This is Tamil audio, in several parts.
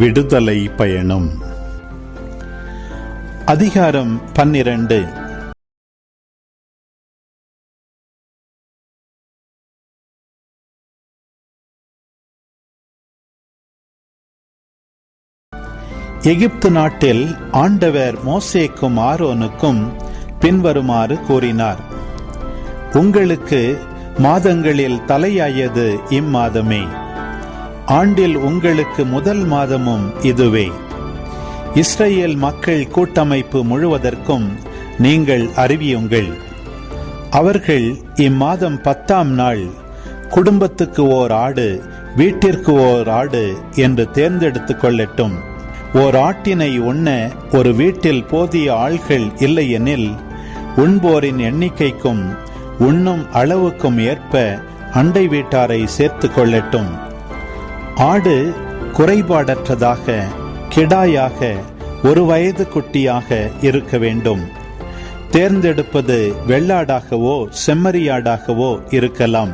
விடுதலை பயணம். அதிகாரம் பன்னிரண்டு. எகிப்து நாட்டில் ஆண்டவர் மோசேக்கும் ஆரோனுக்கும் பின்வருமாறு கூறினார் உங்களுக்கு மாதங்களில் தலையாயது இம்மாதமே. ஆண்டில் உங்களுக்கு முதல் மாதமும் இதுவே. இஸ்ரேல் மக்கள் கூட்டமைப்பு முழுவதற்கும் நீங்கள் அறிவியுங்கள். அவர்கள் இம்மாதம் பத்தாம் நாள் குடும்பத்துக்கு ஓர் ஆடு வீட்டிற்கு ஓர் ஆடு என்று தேர்ந்தெடுத்துக் கொள்ளட்டும். ஓர் ஆட்டினை உண்ண ஒரு வீட்டில் போதிய ஆள்கள் இல்லையெனில் உண்போரின் எண்ணிக்கைக்கும் உண்ணும் அளவுக்கும் ஏற்ப அண்டை வீட்டாரை சேர்த்து கொள்ளட்டும். ஆடு குறைபாடற்றதாக கிடாயாக ஒரு வயது குட்டியாக இருக்க வேண்டும். தேர்ந்தெடுப்பது வெள்ளாடாகவோ செம்மறியாடாகவோ இருக்கலாம்.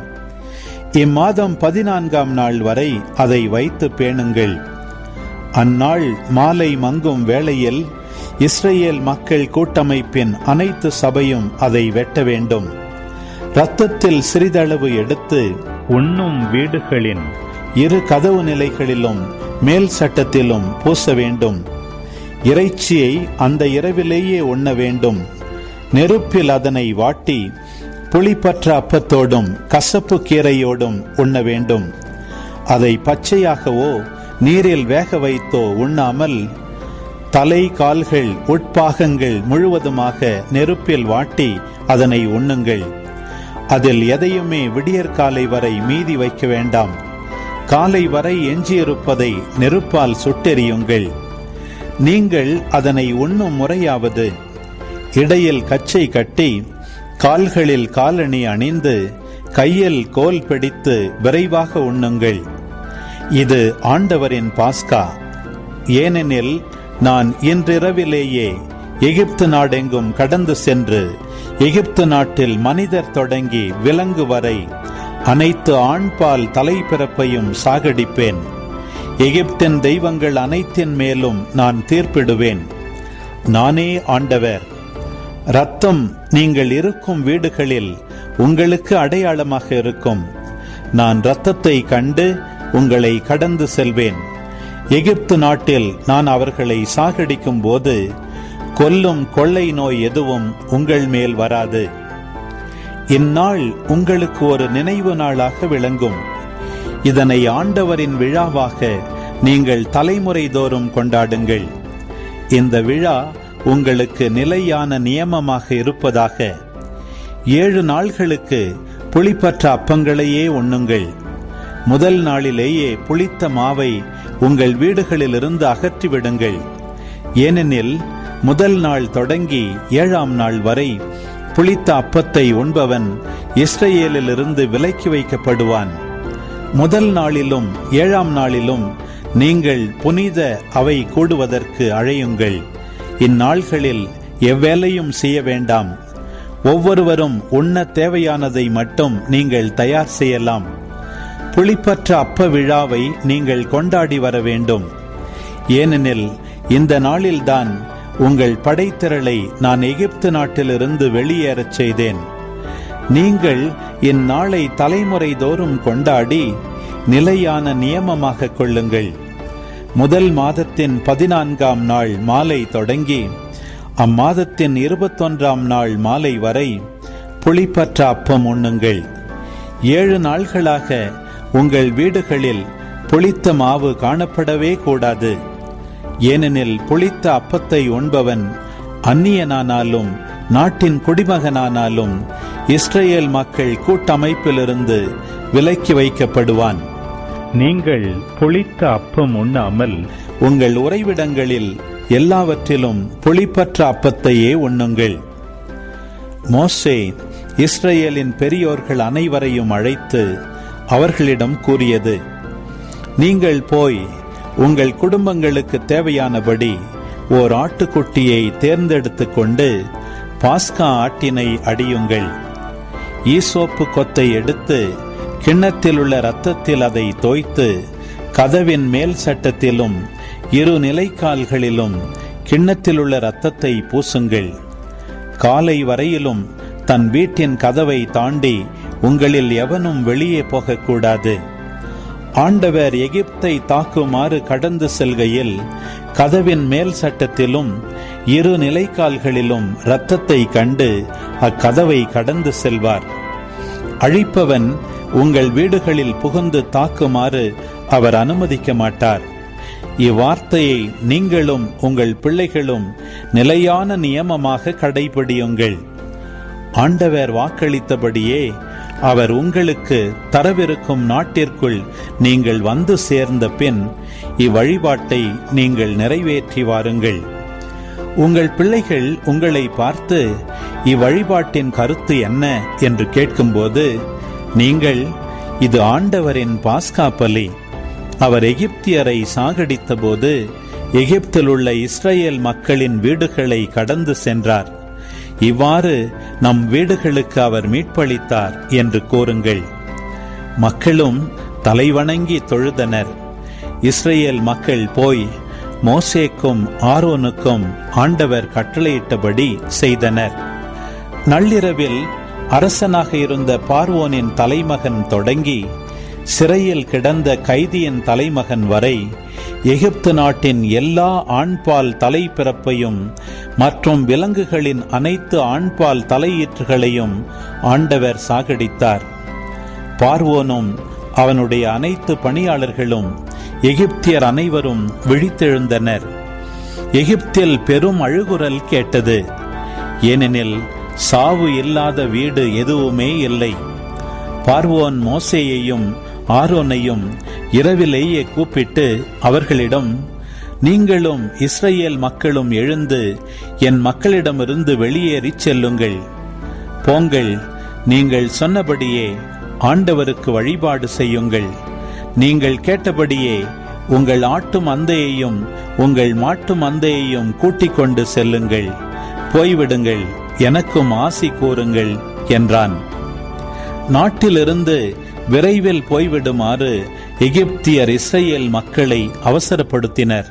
இம்மாதம் பதினான்காம் நாள் வரை அதை வைத்து பேணுங்கள். அந்நாள் மாலை மங்கும் வேளையில் இஸ்ரேல் மக்கள் கூட்டமைப்பின் அனைத்து சபையும் அதை வெட்ட வேண்டும். இரத்தத்தில் சிறிதளவு எடுத்து உண்ணும் வீடுகளின் இரு கதவு நிலைகளிலும் மேல் சட்டத்திலும் பூச வேண்டும். இறைச்சியை அந்த இரவிலேயே உண்ண வேண்டும். நெருப்பில் அதனை வாட்டி புளிப்பற்ற அப்பத்தோடும் கசப்பு கீரையோடும் உண்ண வேண்டும். அதை பச்சையாகவோ நீரில் வேக வைத்தோ உண்ணாமல் தலை கால்கள் உட்பாகங்கள் முழுவதுமாக நெருப்பில் வாட்டி அதனை உண்ணுங்கள். அதில் எதையுமே விடியற்காலை வரை மீதி வைக்க வேண்டாம். காலை வரை எஞ்சியிருப்பதை நெருப்பால் சுட்டெறியுங்கள். நீங்கள் அதனை உண்ணும் முறையாவது இடையில் கச்சை கட்டி கால்களில் காலணி அணிந்து கையில் கோல் பிடித்து விரைவாக உண்ணுங்கள். இது ஆண்டவரின் பாஸ்கா. ஏனெனில் நான் இன்றிரவிலேயே எகிப்து நாடெங்கும் கடந்து சென்று எகிப்து நாட்டில் மனிதர் தொடங்கி விலங்கு வரை அனைத்து ஆண்பால் தலைப்பிறப்பையும் சாகடிப்பேன். எகிப்தின் தெய்வங்கள் அனைத்தின் மேலும் நான் தீர்ப்பிடுவேன். நானே ஆண்டவர். ரத்தம் நீங்கள் இருக்கும் வீடுகளில் உங்களுக்கு அடையாளமாக இருக்கும். நான் இரத்தத்தை கண்டு உங்களை கடந்து செல்வேன். எகிப்து நாட்டில் நான் அவர்களை சாகடிக்கும் போது கொல்லும் கொள்ளை நோய் எதுவும் உங்கள் மேல் வராது. இந்நாள் உங்களுக்கு ஒரு நினைவு நாளாக விளங்கும். இதனை ஆண்டவரின் விழாவாக நீங்கள் தலைமுறை தோறும் கொண்டாடுங்கள். இந்த விழா உங்களுக்கு நிலையான நியமமாக இருப்பதாக. ஏழு நாள்களுக்கு புளிப்பற்ற அப்பங்களையே உண்ணுங்கள். முதல் நாளிலேயே புளித்த மாவை உங்கள் வீடுகளிலிருந்து அகற்றிவிடுங்கள். ஏனெனில் முதல் நாள் தொடங்கி ஏழாம் நாள் வரை புளித்த அப்பத்தை உண்பவன் இஸ்ரேலிலிருந்து விலக்கி வைக்கப்படுவான். முதல் நாளிலும் ஏழாம் நாளிலும் நீங்கள் புனித அவை கூடுவதற்கு அழையுங்கள். இந்நாள்களில் எவ்வேலையும் செய்ய வேண்டாம். ஒவ்வொருவரும் உண்ண தேவையானதை மட்டும் நீங்கள் தயார் செய்யலாம். புளிப்பற்ற அப்ப விழாவை நீங்கள் கொண்டாடி வர வேண்டும். ஏனெனில் இந்த நாளில்தான் உங்கள் படைத்திரளை நான் எகிப்து நாட்டிலிருந்து வெளியேறச் செய்தேன். நீங்கள் இந்நாளை தலைமுறை தோறும் கொண்டாடி நிலையான நியமமாக கொள்ளுங்கள். முதல் மாதத்தின் பதினான்காம் நாள் மாலை தொடங்கி அம்மாதத்தின் இருபத்தொன்றாம் நாள் மாலை வரை புளிப்பற்ற அப்பம் உண்ணுங்கள். ஏழு நாள்களாக உங்கள் வீடுகளில் புளித்த மாவு காணப்படவே கூடாது. ஏனெனில் புளித்த அப்பத்தை உண்பவன் அந்நியனானாலும் நாட்டின் குடிமகனானாலும் இஸ்ரேல் மக்கள் கூட்டமைப்பிலிருந்து விலக்கி வைக்கப்படுவான். நீங்கள் புளித்த அப்பம் உண்ணாமல் உங்கள் உறைவிடங்களில் எல்லாவற்றிலும் புளிப்பற்ற அப்பத்தையே உண்ணுங்கள். மோசே இஸ்ரேலின் பெரியோர்கள் அனைவரையும் அழைத்து அவர்களிடம் கூறியது நீங்கள் போய் உங்கள் குடும்பங்களுக்கு தேவையானபடி ஓர் ஆட்டுக்குட்டியை தேர்ந்தெடுத்து கொண்டு பாஸ்கா ஆட்டினை அடியுங்கள். ஈசோப்பு கொத்தை எடுத்து கிண்ணத்தில் உள்ள இரத்தத்தில் அதை தோய்த்து கதவின் மேல் சட்டத்திலும் இரு நிலைக்கால்களிலும் கிண்ணத்திலுள்ள இரத்தத்தை பூசுங்கள். காலை வரையிலும் தன் வீட்டின் கதவை தாண்டி உங்களில் எவனும் வெளியே போகக்கூடாது. ஆண்டவர் எகிப்தை தாக்குமாறு கடந்து செல்கையில் கதவின் மேல் சட்டத்திலும் இரு நிலைக்கால்களிலும் இரத்தத்தை கண்டு அக்கதவை கடந்து செல்வார். அழிப்பவன் உங்கள் வீடுகளில் புகுந்து தாக்குமாறு அவர் அனுமதிக்க மாட்டார் இவ்வார்த்தையை நீங்களும் உங்கள் பிள்ளைகளும் நிலையான நியமமாக கடைபிடியுங்கள். ஆண்டவர் வாக்களித்தபடியே அவர் உங்களுக்கு தரவிருக்கும் நாட்டிற்குள் நீங்கள் வந்து சேர்ந்த பின் இவ்வழிபாட்டை நீங்கள் நிறைவேற்றி வாருங்கள். உங்கள் பிள்ளைகள் உங்களை பார்த்து இவ்வழிபாட்டின் கருத்து என்ன என்று கேட்கும்போது நீங்கள் இது ஆண்டவரின் பாஸ்கா பலி. அவர் எகிப்தியரை சாகடித்த போது எகிப்தில் உள்ள இஸ்ரேல் மக்களின் வீடுகளை கடந்து சென்றார். இவ்வாறு நம் வீடுகளுக்கு அவர் மீட்பளித்தார் என்று கூறுங்கள். மக்களும் தலைவணங்கி தொழுதனர். இஸ்ரேல் மக்கள் போய் மோசேக்கும் ஆரோனுக்கும் ஆண்டவர் கட்டளையிட்டபடி செய்தனர். நள்ளிரவில் அரசனாக இருந்த பார்வோனின் தலைமகன் தொடங்கி சிறையில் கிடந்த கைதியின் தலைமகன் வரை எகிப்து நாட்டின் எல்லா ஆண்பால் தலை பிறப்பையும் மற்றும் விலங்குகளின் அனைத்து ஆண்பால் தலையீற்றுகளையும் ஆண்டவர் சாகடித்தார். பார்வோனும் அவனுடைய அனைத்து பணியாளர்களும் எகிப்தியர் அனைவரும் விழித்தெழுந்தனர். எகிப்தில் பெரும் அழுகுரல் கேட்டது. ஏனெனில் சாவு இல்லாத வீடு எதுவுமே இல்லை. பார்வோன் மோசேயையும் ஆரோனையும் இரவிலேயே கூப்பிட்டு அவர்களிடம் நீங்களும் இஸ்ரேல் மக்களும் எழுந்து என் மக்களிடமிருந்து வெளியேறிச் செல்லுங்கள். போங்கள் நீங்கள் சொன்னபடியே ஆண்டவருக்கு வழிபாடு செய்யுங்கள். நீங்கள் கேட்டபடியே உங்கள் ஆட்டு மந்தையையும் உங்கள் மாட்டு மந்தையையும் கூட்டிக் கொண்டு செல்லுங்கள். போய்விடுங்கள் எனக்கும் ஆசி கூறுங்கள் என்றான். நாட்டிலிருந்து விரைவில் போய்விடுமாறு எகிப்தியர் இஸ்ரேல் மக்களை அவசரப்படுத்தினர்.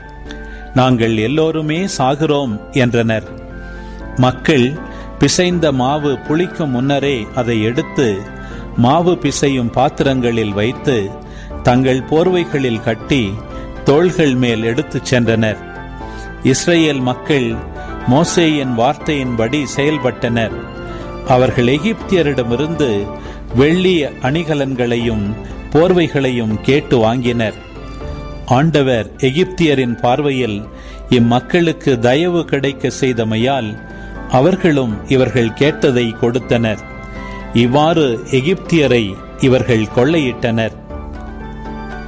நாங்கள் எல்லோருமே சாகிறோம் என்றனர். மக்கள் பிசைந்த மாவு புளிக்கும் முன்னரே அதை எடுத்து மாவு பிசையும் பாத்திரங்களில் வைத்து தங்கள் போர்வைகளில் கட்டி தோள்கள் மேல் எடுத்துச் சென்றனர். இஸ்ரேல் மக்கள் மோசேயின் வார்த்தையின்படி செயல்பட்டனர். அவர்கள் எகிப்தியரிடமிருந்து வெள்ளி அணிகலன்களையும் போர்வைகளையும் கேட்டு வாங்கினர். ஆண்டவர் எகிப்தியரின் பார்வையில் இம்மக்களுக்கு தயவு கிடைக்க செய்தமையால் அவர்களும் இவர்கள் கேட்டதை கொடுத்தனர். இவ்வாறு எகிப்தியரை இவர்கள் கொள்ளையிட்டனர்.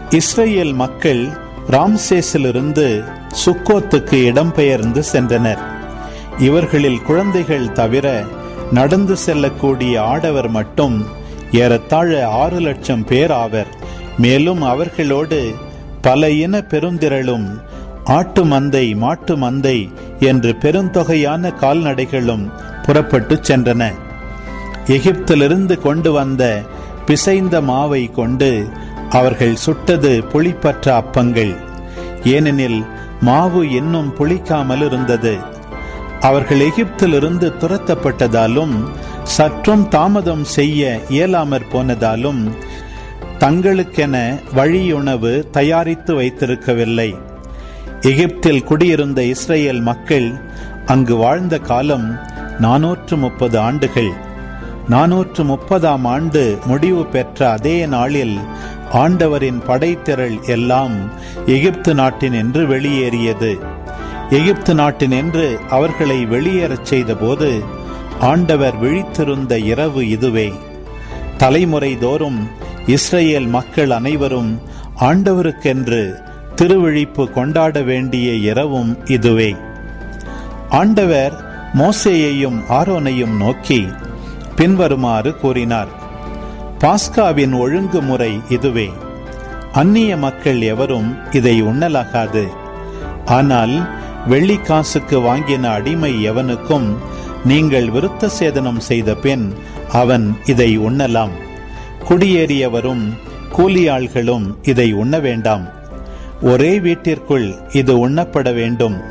இஸ்ரேல் மக்கள் ராம்சேஸிலிருந்து சுக்கோத்துக்கு இடம்பெயர்ந்து சென்றனர். இவர்களில் குழந்தைகள் தவிர நடந்து செல்லக்கூடிய ஆடவர் மட்டும் ஏறத்தாழ ஆறு லட்சம் பேர் ஆவர். மேலும் அவர்களோடு பல இன பெருந்திரளும் ஆட்டு மந்தை மாட்டு மந்தை என்று பெருந்தொகையான கால்நடைகளும் புறப்பட்டு சென்றன. எகிப்திலிருந்து கொண்டு வந்த பிசைந்த மாவை கொண்டு அவர்கள் சுட்டது புளிப்பற்ற அப்பங்கள். ஏனெனில் மாவு இன்னும் புளிக்காமல் இருந்தது அவர்கள் எகிப்திலிருந்து துரத்தப்பட்டதாலும் சற்றும் தாமதம் செய்ய இயலாமற் போனதாலும் தங்களுக்கென வழியுணவு தயாரித்து வைத்திருக்கவில்லை. எகிப்தில் குடியிருந்த இஸ்ரேல் மக்கள் அங்கு வாழ்ந்த காலம் நாநூற்று முப்பது ஆண்டுகள். நாநூற்று முப்பதாம் ஆண்டு முடிவு பெற்ற அதே நாளில் ஆண்டவரின் படைத்திரள் எல்லாம் எகிப்து நாட்டின் என்று வெளியேறியது. எகிப்து நாட்டின் என்று அவர்களை வெளியேறச் செய்தபோது ஆண்டவர் விழித்திருந்த இரவு இதுவே. தலைமுறை தோறும் இஸ்ரேல் மக்கள் அனைவரும் ஆண்டவருக்கென்று திருவிழிப்பு கொண்டாட வேண்டிய இரவும் இதுவே. ஆண்டவர் மோசேயையும் ஆரோனையும் நோக்கி பின்வருமாறு கூறினார். பாஸ்காவின் ஒழுங்குமுறை இதுவே. அந்நிய மக்கள் எவரும் இதை உண்ணலாகாது. ஆனால் வெள்ளி காசுக்கு வாங்கின அடிமை எவனுக்கும் நீங்கள் விருத்த சேதனம் செய்த பின் அவன் இதை உண்ணலாம். குடியேறியவரும் கூலியாள்களும் இதை உண்ண வேண்டாம். ஒரே வீட்டிற்குள் இது உண்ணப்பட வேண்டும்.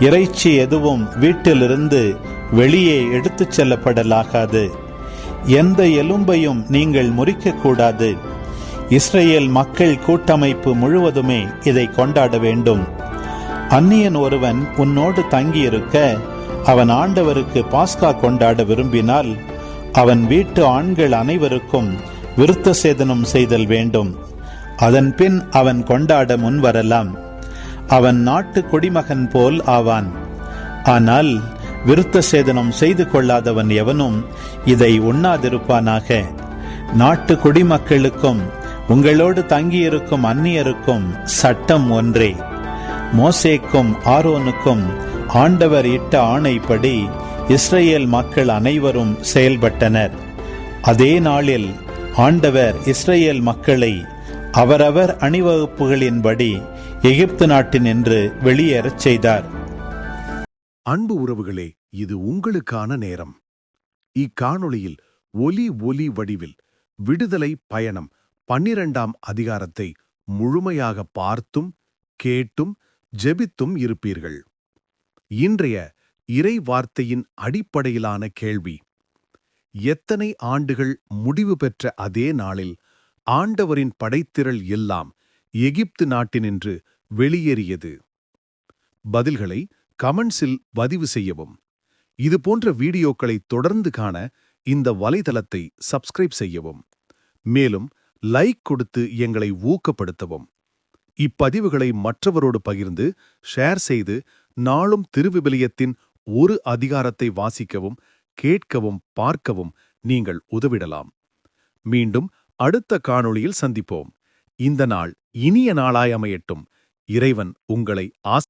இறைச்சி எதுவும் வீட்டிலிருந்து வெளியே எடுத்துச் செல்லப்படலாகாது. எந்த எலும்பையும் நீங்கள் முறிக்கக்கூடாது. இஸ்ரேல் மக்கள் கூட்டமைப்பு முழுவதுமே இதை கொண்டாட வேண்டும். அந்நியன் ஒருவன் உன்னோடு தங்கியிருக்க அவன் ஆண்டவருக்கு பாஸ்கா கொண்டாட விரும்பினால் அவன் வீட்டு ஆண்கள் அனைவருக்கும் விருத்த சேதனம் செய்தல் வேண்டும். அதன் பின் அவன் கொண்டாட முன்வரலாம். அவன் நாட்டு குடிமகன் போல் ஆவான். ஆனால் விருத்த சேதனம் செய்து கொள்ளாதவன் எவனும் இதை உண்ணாதிருப்பானாக. நாட்டு குடிமக்களுக்கும் உங்களோடு தங்கியிருக்கும் அந்நியருக்கும் சட்டம் ஒன்றே. மோசேக்கும் ஆரோனுக்கும் ஆண்டவர் இட்ட ஆணைப்படி இஸ்ரேல் மக்கள் அனைவரும் செயல்பட்டனர். அதே நாளில் ஆண்டவர் இஸ்ரேல் மக்களை அவரவர் அணிவகுப்புகளின்படி எகிப்து நாட்டினின்று வெளியேறச் செய்தார். அன்பு உறவுகளே இது உங்களுக்கான நேரம். இக்காணொளியில் ஒலி ஒலி வடிவில் விடுதலை பயணம் பன்னிரண்டாம் அதிகாரத்தை முழுமையாக பார்த்தும் கேட்டும் ஜெபித்தும் இருப்பீர்கள். இன்றைய இறை வார்த்தையின் அடிப்படையிலான கேள்வி எத்தனை ஆண்டுகள் முடிவு பெற்ற அதே நாளில் ஆண்டவரின் படைத்திரள் எல்லாம் எகிப்து நாட்டினின்று வெளியேறியது? பதில்களை கமெண்ட்ஸில் பதிவு செய்யவும். இது போன்ற வீடியோக்களை தொடர்ந்து காண இந்த வலைதளத்தை சப்ஸ்கிரைப் செய்யவும். மேலும் லைக் கொடுத்து எங்களை ஊக்கப்படுத்தவும். இப்பதிவுகளை மற்றவரோடு பகிர்ந்து ஷேர் செய்து நாளும் திருவிபிலியத்தின் ஒரு அதிகாரத்தை வாசிக்கவும் கேட்கவும் பார்க்கவும் நீங்கள் உதவிடலாம். மீண்டும் அடுத்த காணொளியில் சந்திப்போம். இந்த நாள் இனிய நாளாய் அமையட்டும். இறைவன் உங்களை ஆஸ்